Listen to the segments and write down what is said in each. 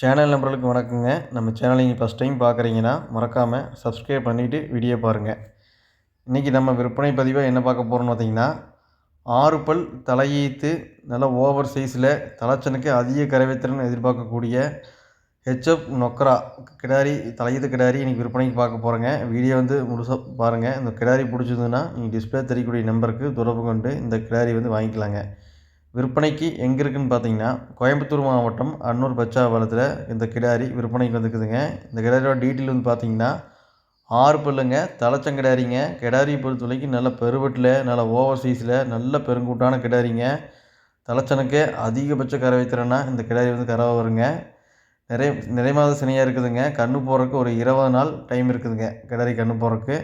Channel நம்பர்களுக்கு வணக்கங்க. நம்ம சேனலை நீங்கள் ஃபஸ்ட் டைம் பார்க்குறீங்கன்னா மறக்காமல் சப்ஸ்கிரைப் பண்ணிவிட்டு வீடியோ பாருங்கள் இன்றைக்கி நம்ம விற்பனை பதிவாக என்ன பார்க்க போகிறோம்னு பார்த்தீங்கன்னா ஆறு பல் தலையீத்து நல்ல ஓவர் சைஸில் தலைச்சனுக்கு அதிக கரைவைத்திறன் எதிர்பார்க்கக்கூடிய ஹெச்எப் நொக்கரா கிடாரி தலையீத்து கிடாரி இன்றைக்கி விற்பனைக்கு பார்க்க போகிறேங்க வீடியோ வந்து முழுசாக பாருங்கள் இந்த கிடாரி பிடிச்சதுன்னா நீங்கள் டிஸ்பிளே தெரியக்கூடிய நம்பருக்கு தொடர்பு கொண்டு இந்த கிடாரி வந்து வாங்கிக்கலாங்க. விற்பனைக்கு எங்கே இருக்குதுன்னு பார்த்தீங்கன்னா கோயம்புத்தூர் மாவட்டம் அன்னூர் பச்சாபாலத்தில் இந்த கிடாரி விற்பனைக்கு வந்துருக்குதுங்க. இந்த கிடாரியோட டீட்டெயில் வந்து பார்த்தீங்கன்னா ஆறு பல்லுங்க தலைச்சங்கிடாரிங்க கிடாரி பொறுத்த வரைக்கும் நல்ல பெருவெட்டில் நல்ல ஓவர் சைஸில் நல்ல பெருங்கூட்டான கிடாரிங்க. தலைச்சனுக்கே அதிகபட்ச கரை வைத்திறனா இந்த கிடாரி வந்து கறவை வருங்க. நிறைய நிறைய மாத சினையாக இருக்குதுங்க. கன்று போடுறதுக்கு ஒரு இருபது நாள் டைம் இருக்குதுங்க கிடாரி கன்று போடுறதுக்கு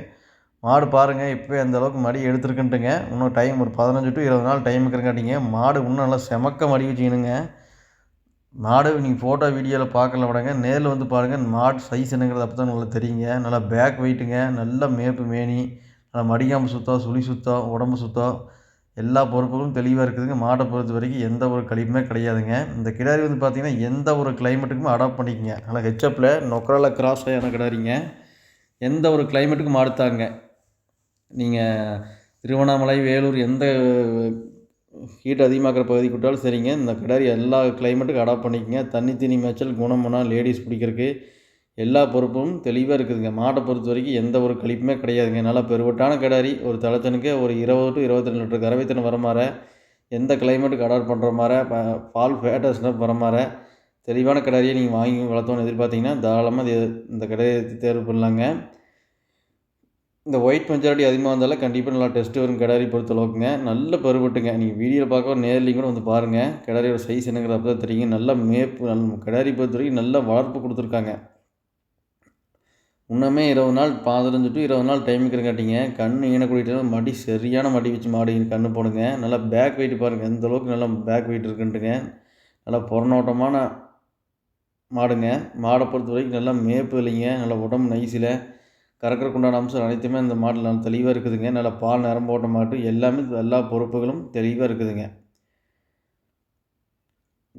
மாடு பாருங்கள் இப்போ அந்த அளவுக்கு மடி எடுத்துருக்குன்ட்டுங்க. இன்னும் டைம் ஒரு பதினஞ்சு டு இருபது நாள் டைம் இருக்கிறங்காட்டிங்க மாடு இன்னும் நல்லா செமக்க மடி வச்சுக்கணுங்க மாடு நீங்கள் ஃபோட்டோ வீடியோவில் பார்க்கல விடங்க. நேரில் வந்து பாருங்கள் மாடு சைஸ் என்னங்கிறது அப்போ தான் நல்லா தெரியுங்க. நல்லா பேக் வெயிட்டுங்க நல்லா மேப்பு மேனி. நல்லா மடிக்காமல் சுத்தம் சுழி சுத்தம் உடம்பு சுத்தம். எல்லா பொறுப்புகளும் தெளிவாக இருக்குதுங்க. மாட்டை பொறுத்த வரைக்கும் எந்த ஒரு கழிவுமே கிடையாதுங்க. இந்த கிடாரி வந்து பார்த்திங்கன்னா எந்த ஒரு கிளைமேட்டுக்குமே அடாப்ட் பண்ணிக்கங்க. நல்லா ஹெச்அப்பில் நொக்கரால கிராஸ் ஆகியான கிடாரிங்க எந்த ஒரு கிளைமேட்டுக்கும் மாடுத்தாங்க நீங்கள் திருவண்ணாமலை வேலூர் எந்த ஹீட் அதிகமாகிற பகுதிக்கு விட்டாலும் சரிங்க. இந்த கிடாரி எல்லா கிளைமேட்டுக்கும் அடாப்ட் பண்ணிக்கங்க. தண்ணி தண்ணி மேய்ச்சல் குணமுனா லேடிஸ் பிடிக்கிறதுக்கு எல்லா பொறுப்பும் தெளிவாக இருக்குதுங்க. மாட்டை பொறுத்த வரைக்கும் எந்த ஒரு கழிப்புமே கிடையாதுங்க. நல்லா பெருவட்டான கிடாரி ஒரு தலைச்சனுக்கு ஒரு இருபது டு இருபத்தி லிட்டர் கறவைத்தனை வர மாதிரி எந்த கிளைமேட்டுக்கு அடாப்ட் பண்ணுற மாதிரி பால் ஃபேட்டஸ்னால் வர மாதிரி தெளிவான கிடாரியை நீங்கள் வாங்கி வளர்த்தோன்னு எதிர்பார்த்தீங்கன்னா தாராளமாக இந்த கிடாரியை தேர்வு பண்ணலாங்க. இந்த ஒயிட் மெஜாரிட்டி அதிகமாக வந்தாலும் கண்டிப்பாக நல்லா டெஸ்ட்டு வரும். கிடாரி பொறுத்த அளவுக்குங்க. நல்ல பருவட்டுங்க. நீங்கள் வீடியோவில் பார்க்க நேர்லையும் கூட வந்து பாருங்கள் கிடாரியோட சைஸ் என்னங்கிற அப்போ தான் தெரியுங்க நல்ல மேப்பு நல் கிடாரி பொறுத்த வரைக்கும் நல்ல வளர்ப்பு கொடுத்துருக்காங்க. இன்னுமே இருபது நாள் பதினஞ்சு டு இருபது நாள் டைம் இருக்கிறங்காட்டிங்க கண் ஈனக்கூடிட்டு மடி சரியான மடி வச்சு மாடி கண் போடுங்க. நல்லா பேக் வெயிட் பாருங்கள் எந்த அளவுக்கு நல்லா பேக் வெயிட் இருக்குன்ட்டுங்க. நல்லா புறநோட்டமான மாடுங்க. மாடை பொறுத்த வரைக்கும் நல்லா மேப்பு இல்லைங்க. நல்லா உடம்பு நைஸில் கறக்கிறக்கு உண்டான அம்சம் அனைத்துமே அந்த மாட்டில் நல்லா தெளிவாக இருக்குதுங்க. நல்லா பால் நிறம் போட்ட மாட்டு எல்லாமே எல்லா பொறுப்புகளும் தெளிவாக இருக்குதுங்க.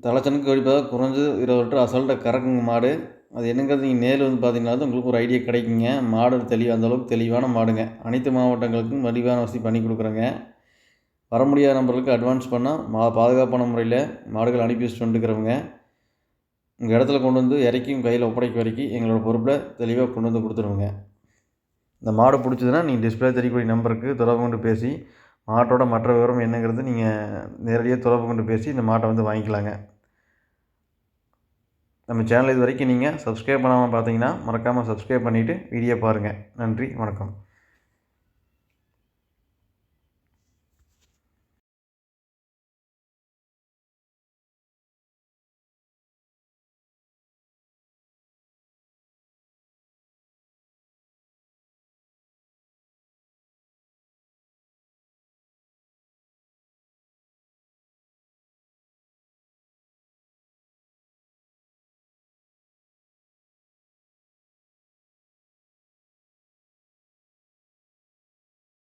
தலைச்சனுக்கு கழிப்பாக குறைஞ்சது இருபது லிட்டர் அசால்ட்டாக கறக்குங்க மாடு. அது என்னங்கிறது நீங்கள் நேரில் வந்து பார்த்தீங்கன்னா தான் உங்களுக்கு ஒரு ஐடியா கிடைக்குங்க. மாடு தெளிவாக அந்தளவுக்கு தெளிவான மாடுங்க. அனைத்து மாவட்டங்களுக்கும் வடிவான வசதி பண்ணி கொடுக்குறேங்க. வர முடியாத நம்பர்களுக்கு அட்வான்ஸ் பண்ணால் மா பாதுகாப்பான முறையில் மாடுகள் அனுப்பி வச்சுட்டு வந்துக்கிறவங்க. உங்கள் இடத்துல கொண்டு வந்து இறக்கியும் கையில் ஒப்படைக்க வரைக்கும் எங்களோட பொறுப்பில் தெளிவாக கொண்டு வந்து கொடுத்துருவோங்க. இந்த மாடு பிடிச்சதுன்னா நீங்கள் டிஸ்பிளே தெரியக்கூடிய நம்பருக்கு தொடர்பு கொண்டு பேசி மாட்டோட மற்ற விவரம் என்னங்கிறது நீங்கள் நேரடியாக தொடர்பு கொண்டு பேசி இந்த மாட்டை வந்து வாங்கிக்கலாங்க. நம்ம சேனல் இது வரைக்கும் நீங்கள் சப்ஸ்கிரைப் பண்ணாமல் பார்த்தீங்கன்னா மறக்காமல் சப்ஸ்கிரைப் பண்ணிவிட்டு வீடியோ பாருங்கள் நன்றி வணக்கம்.